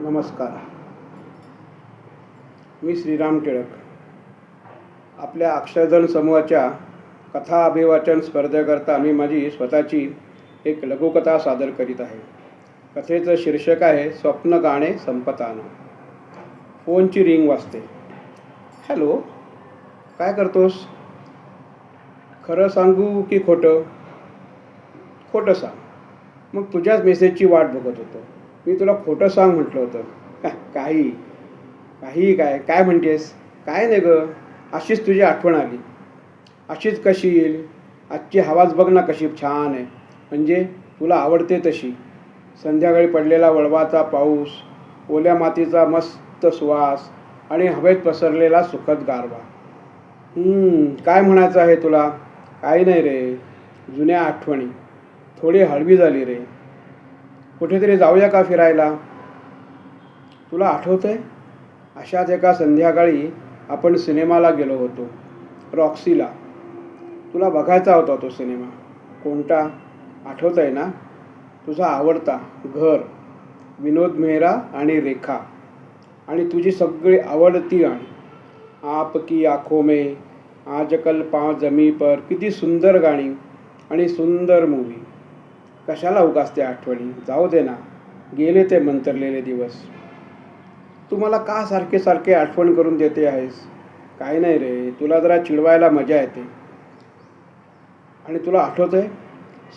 नमस्कार. मी श्रीराम टिळक. आपल्या अक्षरधन समूहाच्या कथा अभिवाचन स्पर्धेकरता मी माझी स्वतःची एक लघुकथा सादर करीत आहे. कथेचं शीर्षक आहे स्वप्न गाणे संपताना. फोनची रिंग वाजते. हॅलो काय करतोस? खरं सांगू की खोटं? खोटं सांग. मग तुझ्याच मेसेजची वाट बघत होतो. मी तुला खोटं सांग म्हटलं होतं. का काही. काही काय? काय म्हणतेस? काय नाही गं. अशीच तुझी आठवण आली. अशीच कशी येईल? आजची हवाच बघ ना कशी छान आहे. म्हणजे तुला आवडते तशी. संध्याकाळी पडलेला वळवाचा पाऊस ओल्या मातीचा मस्त सुवास आणि हवेत पसरलेला सुखद गारवा. काय म्हणायचं आहे तुला? काही नाही रे. जुन्या आठवणी. थोडी हळवी झाली रे. कुठेतरी जाऊया का फिरायला? तुला आठवतंय? अशाच एका संध्याकाळी आपण सिनेमाला गेलो होतो रॉक्सीला. तुला बघायचा होता तो सिनेमा. कोणता? आठवत आहे ना? तुझा आवडता घर विनोद मेहरा आणि रेखा. आणि तुझी सगळी आवडती गाणी. आप की आखो मे आजकल पाव जमी पर किती सुंदर गाणी आणि सुंदर मूवी कशाला उगाच त्या आठवणी? जाऊ दे ना. गेले ते मंतरलेले दिवस. तू मला का सारखे सारखे आठवण करून देते आहेस? काही नाही रे. तुला जरा चिडवायला मजा येते. आणि तुला आठवत आहे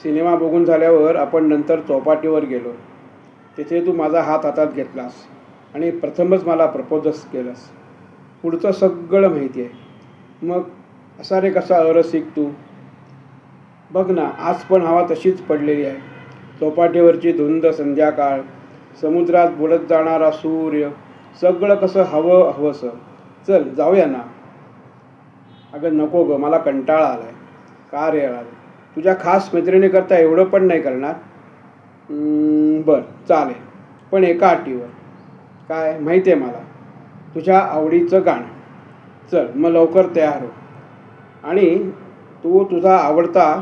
सिनेमा बघून झाल्यावर आपण नंतर चौपाटीवर गेलो. तिथे तू माझा हात हातात घेतलास आणि प्रथमच मला प्रपोजच केलंस. पुढचं सगळं माहिती आहे. मग असा रे कसा अरसिक तू? बघ ना आज पण हवा तशीच पडलेली आहे. चौपाटीवरची धुंद संध्याकाळ समुद्रात बुडत जाणारा सूर्य सगळं कसं हवं हवंसं. चल जाऊया ना. अगं नको गं मला कंटाळा आला आहे का रे आला तुझ्या खास मैत्रिणीकरता एवढं पण नाही करणार? बर बरं चालेल. पण एका अटीवर. काय? माहिती आहे मला. तुझ्या आवडीचं गाणं. चल मग लवकर तयार हो. आणि तू तुझा आवडता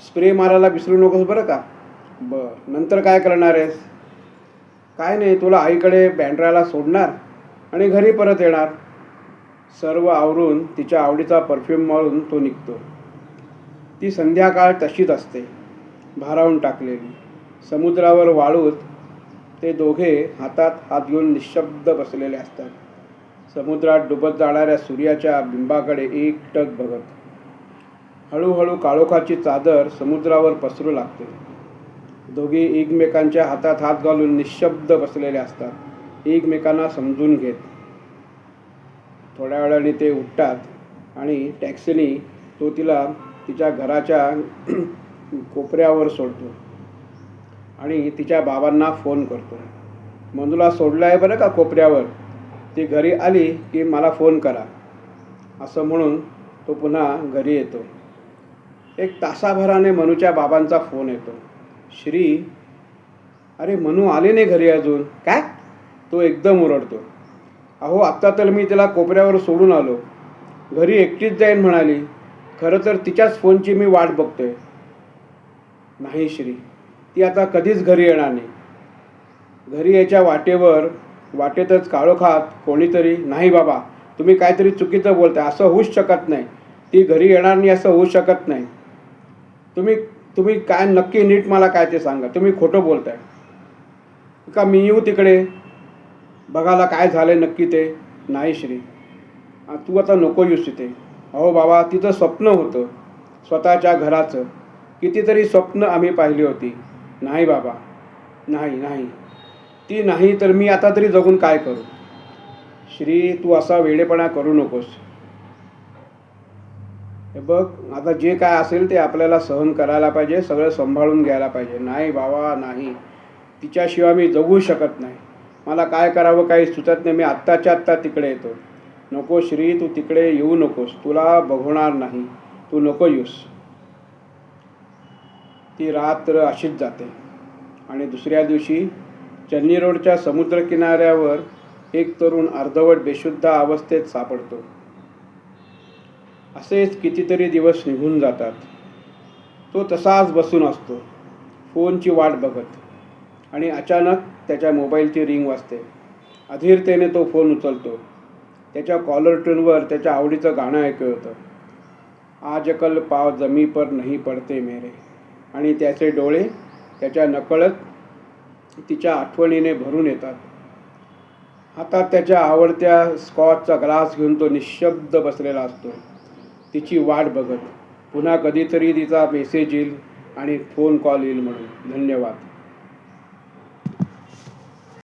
स्प्रे मारायला विसरू नकोस बरं का? बरं. नंतर काय करणार आहेस? काय नाही तुला आईकडे बँड्राला सोडणार आणि घरी परत येणार. सर्व आवरून तिच्या आवडीचा परफ्यूम मारून तो निघतो. ती संध्याकाळ तशीच असते भारावून टाकलेली. समुद्रावर वाळूत ते दोघे हातात हात घेऊन निशब्द बसलेले असतात. समुद्रात डुबत जाणाऱ्या सूर्याच्या बिंबाकडे एकटक बघत. हळूहळू काळोखाची चादर समुद्रावर पसरू लागते. दोघे एकमेकांच्या हातात हात घालून निशब्द बसलेले असतात. एकमेकांना समजून घेत. थोड्या वेळाने ते उठतात आणि टॅक्सीने तो तिला तिच्या घराच्या कोपऱ्यावर सोडतो आणि तिच्या बाबांना फोन करतो. मंजूला सोडलं आहे बरं का कोपऱ्यावर? ती घरी आली की मला फोन करा. असं म्हणून तो पुन्हा घरी येतो. एक तासाभराने मनूच्या बाबांचा फोन येतो. श्री अरे मनू आले नाही घरी अजून? काय? तो एकदम ओरडतो. अहो आत्ता तर मी तिला कोपऱ्यावर सोडून आलो. घरी एकटीच जाईन म्हणाली. खरं तर तिच्याच फोनची मी वाट बघतोय. नाही श्री ती आता कधीच घरी येणार नाही. घरी यायच्या वाटेवर वाटेतच काळोखात कोणीतरी नाही बाबा तुम्ही काहीतरी चुकीचं बोलताय असं होऊच शकत नाही. ती घरी येणार नाही असं होऊ शकत नाही. तुम्ही तुम्ही काय नक्की नीट मला काय ते सांगा. तुम्ही खोटं बोलताय. का मी येऊ तिकडे? बघायला काय झालं नक्की ते? नाही श्री. तू आता नको येऊस तिथे अहो बाबा तिचं स्वप्न होतं. स्वतःच्या घराचं. कितीतरी स्वप्न आम्ही पाहिली होती. नाही बाबा. नाही नाही. ती नाही तर मी आता तरी जगून काय करू? श्री तू असा वेडेपणा करू नकोस. हे बघ आता जे काय असेल ते आपल्याला सहन करायला पाहिजे सगळं सांभाळून घ्यायला पाहिजे. नाही बाबा नाही. तिच्याशिवाय मी जगू शकत नाही. मला काय करावं काही सुचत नाही. मी आत्ताच्या आत्ता तिकडे येतो. नको श्री तू तिकडे येऊ नकोस. तुला बघवणार नाही. तू नको येऊस. ती रात्र अशीच जाते. आणि दुसऱ्या दिवशी चन्नी रोडच्या समुद्रकिनाऱ्यावर एक तरुण अर्धवट बेशुद्ध अवस्थेत सापडतो. असेच कितीतरी दिवस निघून जातात. तो तसाच बसून असतो. फोनची वाट बघत. आणि अचानक त्याच्या मोबाईलची रिंग वाजते. अधीरतेने तो फोन उचलतो. त्याच्या कॉलर ट्यूनवर त्याच्या आवडीचं गाणं ऐकू होतं आजकल पाव जमी पर नाही पडते मेरे. आणि त्याचे डोळे त्याच्या नकळत तिच्या आठवणीने भरून येतात. हातात त्याच्या आवडत्या स्कॉचचा ग्लास घेऊन तो निशब्द बसलेला असतो. तिची वाट बघत पुन्हा कधीतरी तिचा मेसेज येईल आणि फोन कॉल येईल म्हणून. धन्यवाद.